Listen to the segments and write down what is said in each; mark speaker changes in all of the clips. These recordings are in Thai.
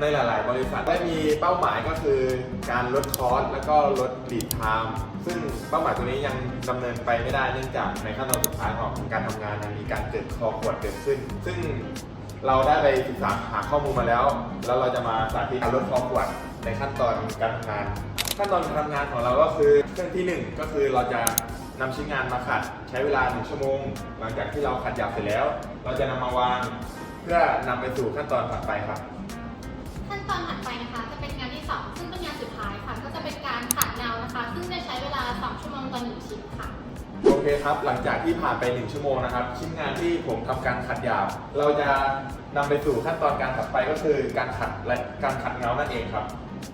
Speaker 1: ในหลาย ๆ บริษัทได้มีเป้าหมายก็คือการลดคอสแล้วก็ลดลีดไทม์ซึ่งเป้าหมายตัวนี้ยังดำเนินไปไม่ได้เนื่องจากในขั้นตอนสุดท้ายของการทำงานมีการเกิดคอขวดเกิดขึ้น ซึ่งเราได้ไปศึกษาหาข้อมูลมาแล้ว แล้วเราจะมาสาธิตการลดคอขวดในขั้นตอนการทำงาน ขั้นตอนการทำงานของเราก็คือเครื่องที่หนึ่งก็คือเราจะนำชิ้นงานมาขัดใช้เวลา 1 ชั่วโมง หลังจากที่เราขัดหยาบเสร็จแล้ว เราจะนำมาวางเพื่อนำไปสู่ขั้นตอนถัดไปครับ
Speaker 2: ขั้นตอนถัดไปนะคะ จะเป็นงานที่ 2 ซึ่งเป็นงานสุดท้ายค่ะ ก็จะเป็นการขัดเงานะคะ ซึ่งจะใช้เวลา 2 ชั่วโมงต่อหนึ่งชิ้นค่ะ
Speaker 1: โอเคครับ หลังจากที่ผ่านไป 1 ชั่วโมงนะครับ ชิ้นงานที่ผมทำการขัดหยาบ เราจะนำไปสู่ขั้นตอนการถัดไปก็คือการขัดและการขัดเงานั่นเองครับ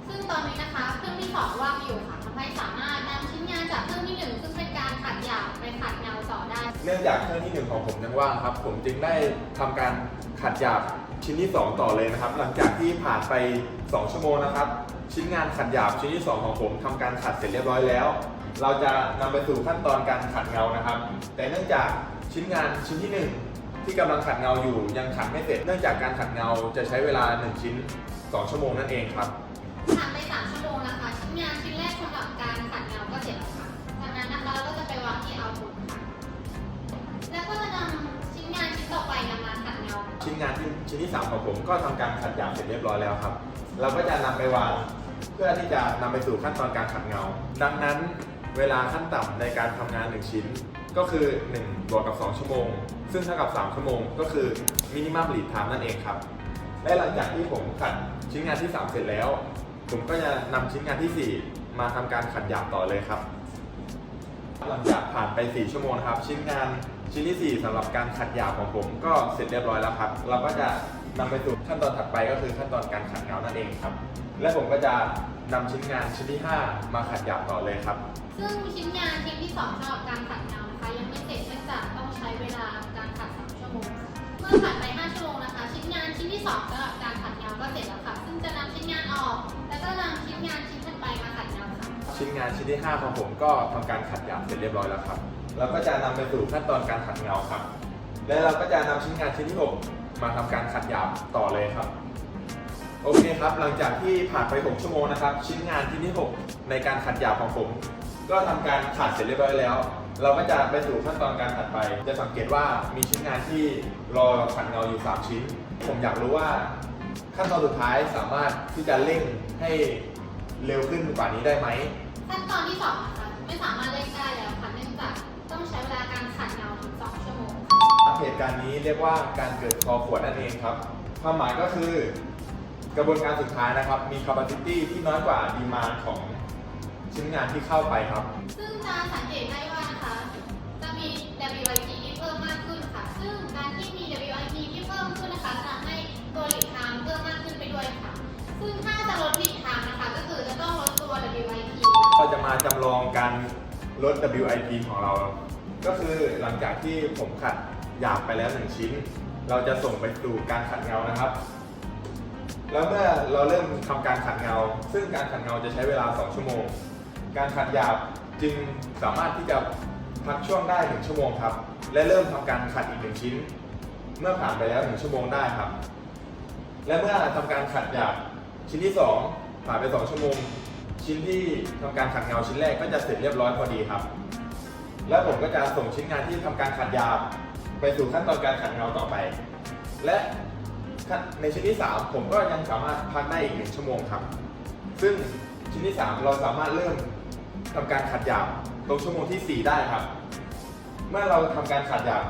Speaker 2: ซึ่งตอนนี้นะคะ เครื่องที่ 2 ว่างอยู่ค่ะทำให้สามารถนำชิ้นงานจากเครื่องที่ 1 ซึ่งเป็นการขัดหยาบไปขัดเงาต่อได้
Speaker 1: เนื่องจากเครื่องที่หนึ่งของผมยังว่างครับ ผมจึงได้ทำการขัดหยาบชิ้นที่ 2 ต่อเลยนะครับ หลังจากที่ผ่านไป 2 ชั่วโมงนะครับ ชิ้นงานขัดหยาบชิ้นที่ 2 ของผมทำการขัดเสร็จเรียบร้อยแล้ว เราจะนำไปสู่ขั้นตอนการขัดเงานะครับ แต่เนื่องจากชิ้นงานชิ้นที่ 1 ที่กำลังขัดเงาอยู่ยังขัดไม่เสร็จ เนื่องจากการขัดเงาจะใช้เวลา 1 ชิ้น 2 ชั่วโมงนั่นเองครับ
Speaker 2: ผ่านไป3ชั่วโมงนะคะชิ้นงานชิ้นแรกสำหรับการขัดเงาก็เสร็จแล้วค่ะจากนั้นนะคะเราก็จะไปวางที่เอาพุค่ ชิ้นงาน
Speaker 1: ที่ชิ้นที่ 3 ของผมก็ทำการขัดหยาบเสร็จเรียบร้อยแล้วครับ เราก็จะนำไปวางเพื่อที่จะนำไปสู่ขั้นตอนการขัดเงา ดังนั้นเวลาขั้นต่ำในการทำงาน 1 ชิ้น ก็คือ1บวกกับ 2 ชั่วโมง ซึ่งเท่ากับ 3 ชั่วโมง ก็คือมินิมัมลีดไทม์นั่นเองครับ และหลังจากที่ผมขัดชิ้นงานที่ 3 เสร็จแล้ว ผมก็จะนำชิ้นงานทีสี่4 มาทำการขัดหยาบต่อเลยครับ หลังจากผ่านไป 4 ชั่วโมงครับ ชิ้นงาน ชิ้นที่ 4สำหรับการขัดหยาบของผมก็เสร็จเรียบร้อยแล้วครับ เราก็จะนำไปสู่ขั้นตอนถัดไปก็คือขั้นตอนการขัดเงานั่นเองครับ และผมก็จะนำชิ้นงานชิ้นที่ 5 มาขัดหยาบต่อเลยครับ
Speaker 2: ซึ่งชิ้นงานชิ้นที่2สำหรับการขัดเงานะคะ ยังไม่เสร็จเนื่องจากต้องใช้เวลาการขัด3ชั่วโมงค่ะเมื่อผ่านไป5ชั่วโมงนะคะ ชิ้นงานชิ้นที่2สำหรับการขัดเงาก็เสร็จแล้วค่ะ ซึ่งจะนำชิ้นงานออก แล้วก็นำชิ้นงานชิ้นถัดไปมาขัดเงาค่ะ
Speaker 1: ชิ้นงานชิ้นที่ 5 ของผมก็ทำการขัดหยาบเสร็จเรียบร้อยแล้วครับ เราก็จะนำไปสู่ขั้นตอนการขัดเงาครับ และเราก็จะนำชิ้นงานชิ้นที่6มาทำการขัดหยาบต่อเลยครับ โอเคครับ หลังจากที่ผ่านไป 6 ชั่วโมงนะครับ ชิ้นงานชิ้นที่ 6 ในการขัดหยาบของผม ก็ทำการขัดเสร็จเรียบร้อยแล้ว เราก็จะไปสู่ขั้นตอนการถัดไป จะสังเกตว่ามีชิ้นงานที่รอขัดเงาอยู่ 3 ชิ้น ผมอยากรู้ว่าขั้นตอนสุดท้ายสามารถที่จะเร่งให้เร็วขึ้นกว่านี้ได้ไหม
Speaker 2: ขั้นตอนที่2นะคะไม่สามารถเล่นได้แล้วค่ะเนื่องจาก ต้องใช้เวลาการขัดเงาถึง2ชั่วโมง
Speaker 1: เหตุการณ์นี้เรียกว่าการเกิดคอขวดนั่นเองครับ ความหมายก็คือกระบวนการสุดท้ายนะครับ มี capacity ที่น้อยกว่า demand ของชิ้นงานที่เข้าไปครับ
Speaker 2: ซึ่งจะสังเกตได้ว่านะคะ จะมี WIP ที่เพิ่มมากขึ้นค่ะ ซึ่งการที่มี WIP ที่เพิ่มขึ้นนะคะจะทำให้ตัว lead time เพิ่มมากขึ้นไปด้วยค่ะ ซึ่งถ้าจะลด lead time นะคะ ก็คือจะต้องลดตัว WIP
Speaker 1: เราจะมาจำลองการ ลด WIP ของเรา ก็คือหลังจากที่ผมขัดหยาบไปแล้วหนึ่งชิ้น เราจะส่งไปสู่การขัดเงานะครับ แล้วเมื่อเราเริ่มทำการขัดเงา ซึ่งการขัดเงาจะใช้เวลา 2 ชั่วโมง การขัดหยาบจึงสามารถที่จะพักช่วงได้1ชั่วโมงครับ และเริ่มทำการขัดอีกหนึ่งชิ้น เมื่อผ่านไปแล้ว1ชั่วโมงได้ครับ และเมื่อทำการขัดหยาบชิ้นที่ 2 ผ่านไป 2 ชั่วโมง ชิ้นที่ทำการขัดเงาชิ้นแรกก็จะเสร็จเรียบร้อยพอดีครับ แล้วผมก็จะส่งชิ้นงานที่ทำการขัดยาบไปสู่ขั้นตอนการขัดเงาต่อไป และในชิ้นที่ 3 ผมก็ยังสามารถพักได้อีกหนึ่งชั่วโมงครับ ซึ่งชิ้นที่ 3 เราสามารถเริ่มทำการขัดหยาบตรงชั่วโมงที่ 4 ได้ครับ เมื่อเราทำการขัดหยาบ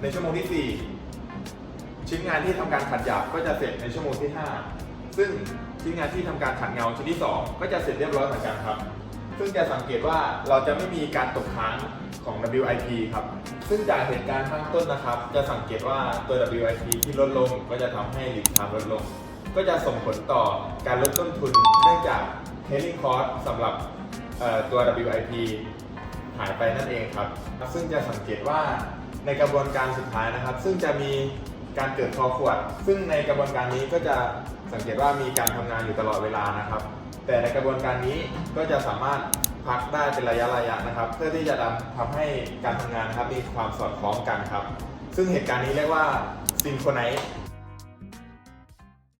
Speaker 1: ในชั่วโมงที่ 4 ชิ้นงานที่ทำการขัดหยาบก็จะเสร็จในชั่วโมงที่ 5 ซึ่งชิ้นงานที่ทำการขัดเงาชิ้นที่2ก็จะเสร็จเรียบร้อยเหมือนกันครับ ซึ่งจะสังเกตว่าเราจะไม่มีการตกค้างของ WIP ครับ ซึ่งจากเหตุการณ์ข้างต้นนะครับ จะสังเกตว่าตัว WIP ที่ลดลงก็จะทำให้ lead time ลดลง ก็จะส่งผลต่อการลดต้นทุนเนื่องจาก trailing cost สำหรับตัว WIP หายไปนั่นเองครับ ซึ่งจะสังเกตว่าในกระบวนการสุดท้ายนะครับ ซึ่งจะมีการเกิดคอขวด ซึ่งในกระบวนการนี้ก็จะ สังเกตว่ามีการทำงานอยู่ตลอดเวลานะครับ แต่ในกระบวนการนี้ก็จะสามารถพักได้เป็นระยะระยะนะครับ เพื่อที่จะทำทให้การทำงานครับมีความสอดคล้องกันครับ ซึ่งเหตุการณ์นี้เรียกว่าซินโครไนซ์